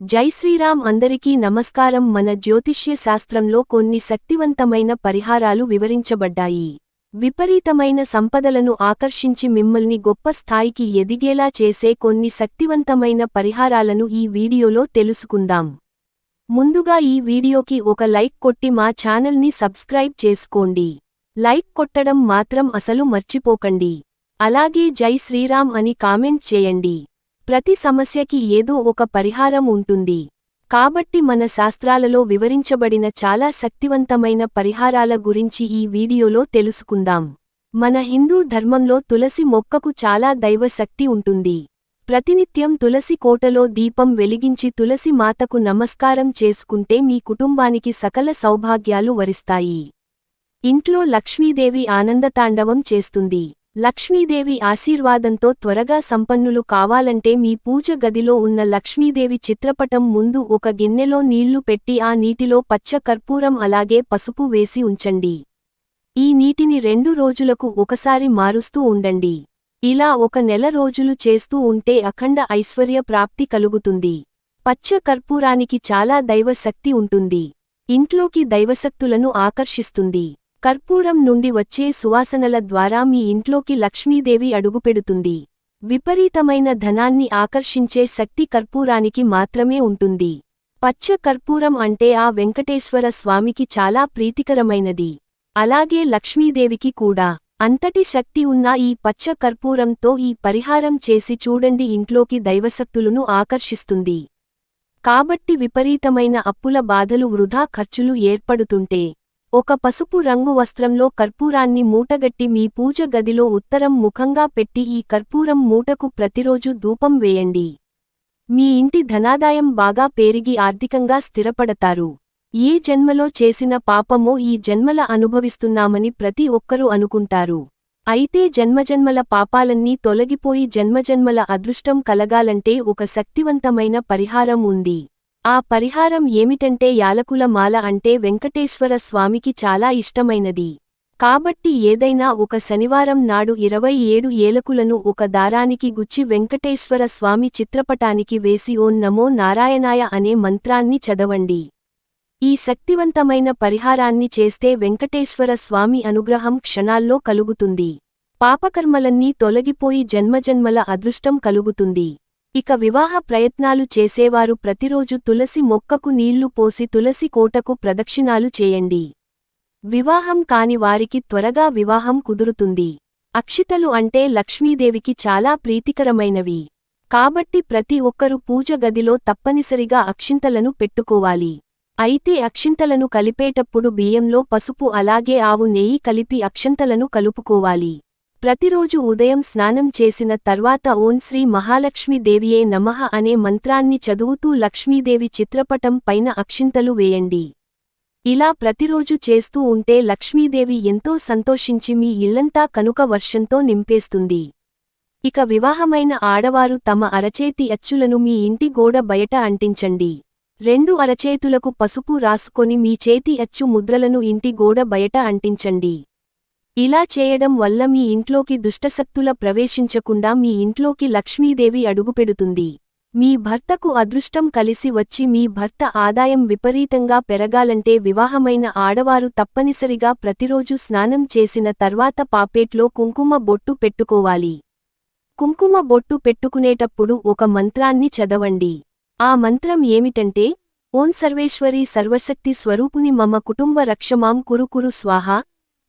జై శ్రీరామ్ అందరికీ నమస్కారం. మన జ్యోతిష్య శాస్త్రంలో కొన్ని శక్తివంతమైన పరిహారాలు వివరించబడ్డాయి. విపరీతమైన సంపదలను ఆకర్షించి మిమ్మల్ని గొప్ప స్థాయికి ఎదిగేలా చేసే కొన్ని శక్తివంతమైన పరిహారాలను ఈ వీడియోలో తెలుసుకుందాం. ముందుగా ఈ వీడియోకి ఒక లైక్ కొట్టి మా ఛానల్ని సబ్స్క్రైబ్ చేసుకోండి. లైక్ కొట్టడం మాత్రం అసలు మర్చిపోకండి. అలాగే జై శ్రీరామ్ అని కామెంట్ చేయండి. ప్రతి సమస్యకి ఏదో ఒక పరిహారం ఉంటుంది. కాబట్టి మన శాస్త్రాలలో వివరించబడిన చాలా శక్తివంతమైన పరిహారాల గురించి ఈ వీడియోలో తెలుసుకుందాం. మన హిందూ ధర్మంలో తులసి మొక్కకు చాలా దైవ శక్తి ఉంటుంది. ప్రతినిత్యం తులసి కోటలో దీపం వెలిగించి తులసి మాతకు నమస్కారం చేసుకుంటే మీ కుటుంబానికి సకల సౌభాగ్యాలు వరిస్తాయి. ఇంట్లో లక్ష్మీదేవి ఆనందతాండవం చేస్తుంది. లక్ష్మీదేవి ఆశీర్వాదంతో త్వరగా సంపన్నులు కావాలంటే మీ పూజ గదిలో ఉన్న లక్ష్మీదేవి చిత్రపటం ముందు ఒక గిన్నెలో నీళ్ళు పెట్టి ఆ నీటిలో పచ్చ కర్పూరం అలాగే పసుపు వేసి ఉంచండి. ఈ నీటిని రెండు రోజులకు ఒకసారి మారుస్తూ ఉండండి. ఇలా ఒక నెల రోజులు చేస్తూ ఉంటే అఖండ ఐశ్వర్య ప్రాప్తి కలుగుతుంది. పచ్చ కర్పూరానికి చాలా దైవశక్తి ఉంటుంది. ఇంట్లోకి దైవశక్తులను ఆకర్షిస్తుంది. కర్పూరం నుండి వచ్చే సువాసనల ద్వారా మీ ఇంట్లోకి లక్ష్మీదేవి అడుగుపెడుతుంది. విపరీతమైన ధనాన్ని ఆకర్షించే శక్తి కర్పూరానికి మాత్రమే ఉంటుంది. పచ్చ కర్పూరం అంటే ఆ వెంకటేశ్వర స్వామికి చాలా ప్రీతికరమైనది. అలాగే లక్ష్మీదేవికి కూడా. అంతటి శక్తి ఉన్న ఈ పచ్చ కర్పూరంతో ఈ పరిహారం చేసి చూడండి ఇంట్లోకి దైవశక్తులను ఆకర్షిస్తుంది. కాబట్టి విపరీతమైన అప్పుల బాధలు వృధా ఖర్చులు ఏర్పడుతుంటే ఒక పసుపు రంగు వస్త్రంలో కర్పూరాన్ని మూటగట్టి మీ పూజ గదిలో ఉత్తరం ముఖంగా పెట్టి ఈ కర్పూరం మూటకు ప్రతిరోజు ధూపం వేయండి. మీ ఇంటి ధనాదాయం బాగా పేరిగి ఆర్థికంగా స్థిరపడతారు. ఏ జన్మలో చేసిన పాపమో ఈ జన్మల అనుభవిస్తున్నామని ప్రతి ఒక్కరూ అనుకుంటారు. అయితే జన్మజన్మల పాపాలన్నీ తొలగిపోయి జన్మజన్మల అదృష్టం కలగాలంటే ఒక శక్తివంతమైన పరిహారం ఉంది. ఆ పరిహారం ఏమిటంటే యాలకుల మాల అంటే వెంకటేశ్వర స్వామికి చాలా ఇష్టమైనది. కాబట్టి ఏదైనా ఒక శనివారం నాడు ఇరవై ఏడు ఏలకులను ఒక దారానికి గుచ్చి వెంకటేశ్వర స్వామి చిత్రపటానికి వేసి ఓం నమో నారాయణాయ అనే మంత్రాన్ని చదవండి. ఈ శక్తివంతమైన పరిహారాన్ని చేస్తే వెంకటేశ్వర స్వామి అనుగ్రహం క్షణాల్లో కలుగుతుంది. పాపకర్మలన్నీ తొలగిపోయి జన్మజన్మల అదృష్టం కలుగుతుంది. ఇక వివాహ ప్రయత్నాలు చేసేవారు ప్రతిరోజు తులసి మొక్కకు నీళ్ళు పోసి తులసి కోటకు ప్రదక్షిణాలు చేయండి. వివాహం కాని వారికి త్వరగా వివాహం కుదురుతుంది. అక్షితలు అంటే లక్ష్మీదేవికి చాలా ప్రీతికరమైనవి. కాబట్టి ప్రతి ఒక్కరూ పూజ గదిలో తప్పనిసరిగా అక్షింతలను పెట్టుకోవాలి. అయితే అక్షింతలను కలిపేటప్పుడు బియ్యంలో పసుపు అలాగే ఆవు నెయ్యి కలిపి అక్షంతలను కలుపుకోవాలి. ప్రతిరోజు ఉదయం స్నానం చేసిన తర్వాత ఓం శ్రీ మహాలక్ష్మీదేవియే నమః అనే మంత్రాన్ని చదువుతూ లక్ష్మీదేవి చిత్రపటం పైన అక్షింతలు వేయండి. ఇలా ప్రతిరోజు చేస్తూ ఉంటే లక్ష్మీదేవి ఎంతో సంతోషించి మీ ఇల్లంతా కనుక వర్షంతో నింపేస్తుంది. ఇక వివాహమైన ఆడవారు తమ అరచేతి అచ్చులను మీ ఇంటి గోడ బయట అంటించండి. రెండు అరచేతులకు పసుపు రాసుకొని మీ చేతి అచ్చు ముద్రలను ఇంటి గోడ బయట అంటించండి. ఇలా చేయడం వల్ల మీ ఇంట్లోకి దుష్టశక్తుల ప్రవేశించకుండా మీ ఇంట్లోకి లక్ష్మీదేవి అడుగుపెడుతుంది. మీ భర్తకు అదృష్టం కలిసి వచ్చి మీ భర్త ఆదాయం విపరీతంగా పెరగాలంటే వివాహమైన ఆడవారు తప్పనిసరిగా ప్రతిరోజు స్నానం చేసిన తర్వాత పాపేట్లో కుంకుమ బొట్టు పెట్టుకోవాలి. కుంకుమ బొట్టు పెట్టుకునేటప్పుడు ఒక మంత్రాన్ని చదవండి. ఆ మంత్రం ఏమిటంటే ఓం సర్వేశ్వరి సర్వశక్తి స్వరూపుని మమ కుటుంబ రక్షమాం కురుకురు స్వాహ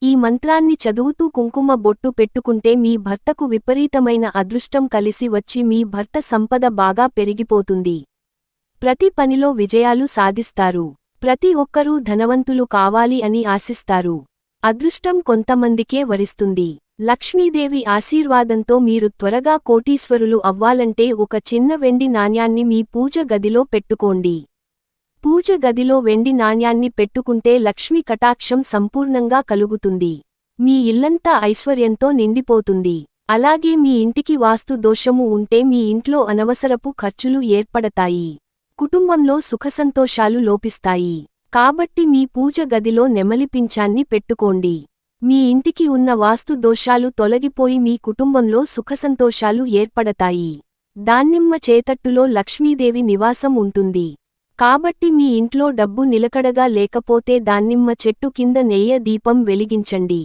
ఈ మంత్రాన్ని చదువుతూ కుంకుమ బొట్టు పెట్టుకుంటే మీ భర్తకు విపరీతమైన అదృష్టం కలిసి వచ్చి మీ భర్త సంపద బాగా పెరిగిపోతుంది. ప్రతి పనిలో విజయాలు సాధిస్తారు. ప్రతి ఒక్కరూ ధనవంతులు కావాలి అని ఆశిస్తారు. అదృష్టం కొంతమందికే వరిస్తుంది. లక్ష్మీదేవి ఆశీర్వాదంతో మీరు త్వరగా కోటీశ్వరులు అవ్వాలంటే ఒక చిన్న వెండి నాణ్యాన్ని మీ పూజ గదిలో పెట్టుకోండి. పూజ గదిలో వెండి నాణ్యాన్ని పెట్టుకుంటే లక్ష్మీ కటాక్షం సంపూర్ణంగా కలుగుతుంది. మీ ఇల్లంతా ఐశ్వర్యంతో నిండిపోతుంది. అలాగే మీ ఇంటికి వాస్తు దోషము ఉంటే మీ ఇంట్లో అనవసరపు ఖర్చులు ఏర్పడతాయి. కుటుంబంలో సుఖసంతోషాలు లోపిస్తాయి. కాబట్టి మీ పూజ గదిలో నెమలిపించాన్ని పెట్టుకోండి. మీ ఇంటికి ఉన్న వాస్తు దోషాలు తొలగిపోయి మీ కుటుంబంలో సుఖసంతోషాలు ఏర్పడతాయి. దాన్నిమ్మ చేతట్టులో లక్ష్మీదేవి నివాసం ఉంటుంది. కాబట్టి మీ ఇంట్లో డబ్బు నిలకడగా లేకపోతే దాన్నిమ్మ చెట్టు కింద నెయ్య దీపం వెలిగించండి.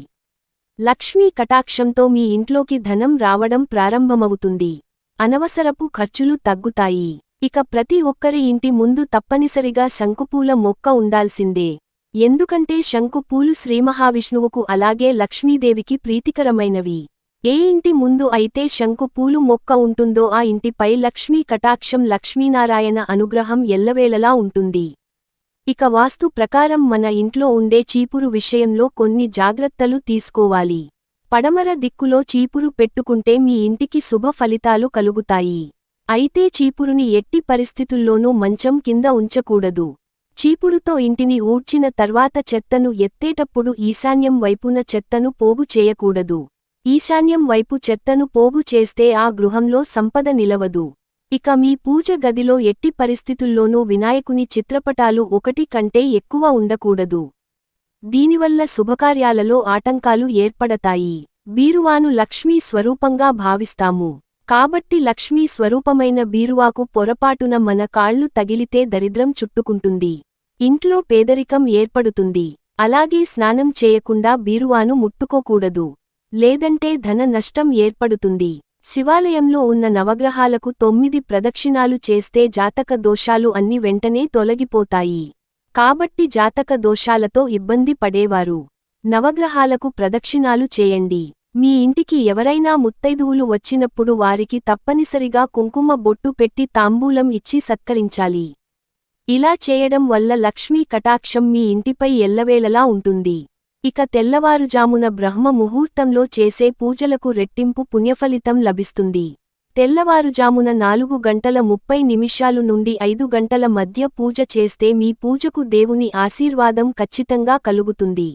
లక్ష్మీ కటాక్షంతో మీ ఇంట్లోకి ధనం రావడం ప్రారంభమవుతుంది. అనవసరపు ఖర్చులు తగ్గుతాయి. ఇక ప్రతి ఒక్కరి ఇంటి ముందు తప్పనిసరిగా శంకుపూల మొక్క ఉండాల్సిందే. ఎందుకంటే శంకుపూలు శ్రీమహావిష్ణువుకు అలాగే లక్ష్మీదేవికి ప్రీతికరమైనవి. ఏ ఇంటి ముందు అయితే శంకుపూలు మొక్క ఉంటుందో ఆ ఇంటిపై లక్ష్మీ కటాక్షం లక్ష్మీనారాయణ అనుగ్రహం ఎల్లవేళలా ఉంటుంది. ఇక వాస్తు ప్రకారం మన ఇంట్లో ఉండే చీపురు విషయంలో కొన్ని జాగ్రత్తలు తీసుకోవాలి. పడమర దిక్కులో చీపురు పెట్టుకుంటే మీ ఇంటికి శుభ ఫలితాలు కలుగుతాయి. అయితే చీపురుని ఎట్టి పరిస్థితుల్లోనూ మంచం కింద ఉంచకూడదు. చీపురుతో ఇంటిని ఊడ్చిన తర్వాత చెత్తను ఎత్తేటప్పుడు ఈశాన్యం వైపున చెత్తను పోగు చేయకూడదు. ఈశాన్యం వైపు చెత్తను పోగు చేస్తే ఆ గృహంలో సంపద నిలవదు. ఇక మీ పూజ గదిలో ఎట్టి పరిస్థితుల్లోనూ వినాయకుని చిత్రపటాలు ఒకటి కంటే ఎక్కువ ఉండకూడదు. దీనివల్ల శుభకార్యాలలో ఆటంకాలు ఏర్పడతాయి. బీరువాను లక్ష్మీ స్వరూపంగా భావిస్తాము. కాబట్టి లక్ష్మీ స్వరూపమైన బీరువాకు పొరపాటున మన కాళ్ళు తగిలితే దరిద్రం చుట్టుకుంటుంది. ఇంట్లో పేదరికం ఏర్పడుతుంది. అలాగే స్నానం చేయకుండా బీరువాను ముట్టుకోకూడదు. లేదంటే ధన నష్టం ఏర్పడుతుంది. శివాలయంలో ఉన్న నవగ్రహాలకు తొమ్మిది ప్రదక్షిణాలు చేస్తే జాతక దోషాలు అన్ని వెంటనే తొలగిపోతాయి. కాబట్టి జాతక దోషాలతో ఇబ్బంది పడేవారు. నవగ్రహాలకు ప్రదక్షిణాలు చేయండి. మీ ఇంటికి ఎవరైనా ముత్తైదువులు వచ్చినప్పుడు వారికి తప్పనిసరిగా కుంకుమ బొట్టు పెట్టి తాంబూలం ఇచ్చి సత్కరించాలి. ఇలా చేయడం వల్ల లక్ష్మీ కటాక్షం మీ ఇంటిపై ఎల్లవేళలా ఉంటుంది. ఇక తెల్లవారుజామున బ్రహ్మ ముహూర్తంలో చేసే పూజలకు రెట్టింపు పుణ్యఫలితం లభిస్తుంది. తెల్లవారుజామున నాలుగు గంటల ముప్పై నిమిషాలు నుండి ఐదు గంటల మధ్య పూజ చేస్తే మీ పూజకు దేవుని ఆశీర్వాదం ఖచ్చితంగా కలుగుతుంది.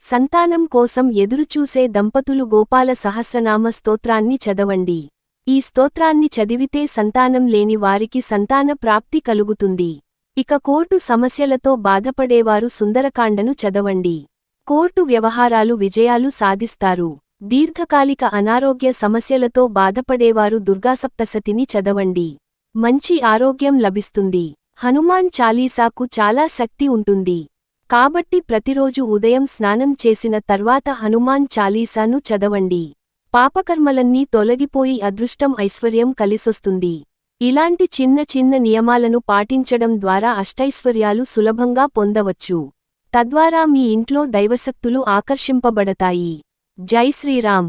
సంతానం కోసం ఎదురుచూసే దంపతులు గోపాల సహస్రనామ స్తోత్రాన్ని చదవండి. ఈ స్తోత్రాన్ని చదివితే సంతానం లేని వారికి సంతాన ప్రాప్తి కలుగుతుంది. ఇక కోర్టు సమస్యలతో బాధపడేవారు సుందరకాండను చదవండి. కోర్టు వ్యవహారాలు విజయాలు సాధిస్తారు. దీర్ఘకాలిక అనారోగ్య సమస్యలతో బాధపడేవారు దుర్గాసప్తసతిని చదవండి. మంచి ఆరోగ్యం లభిస్తుంది. హనుమాన్ చాలీసాకు చాలా శక్తి ఉంటుంది. కాబట్టి ప్రతిరోజు ఉదయం స్నానం చేసిన తర్వాత హనుమాన్ చాలీసాను చదవండి. పాపకర్మలన్నీ తొలగిపోయి అదృష్టం ఐశ్వర్యం కలిసొస్తుంది. ఇలాంటి చిన్న చిన్న నియమాలను పాటించడం ద్వారా అష్టైశ్వర్యాలు సులభంగా పొందవచ్చు. తద్వారా మీ ఇంట్లో దైవశక్తులు ఆకర్షింపబడతాయి. జై శ్రీరామ్.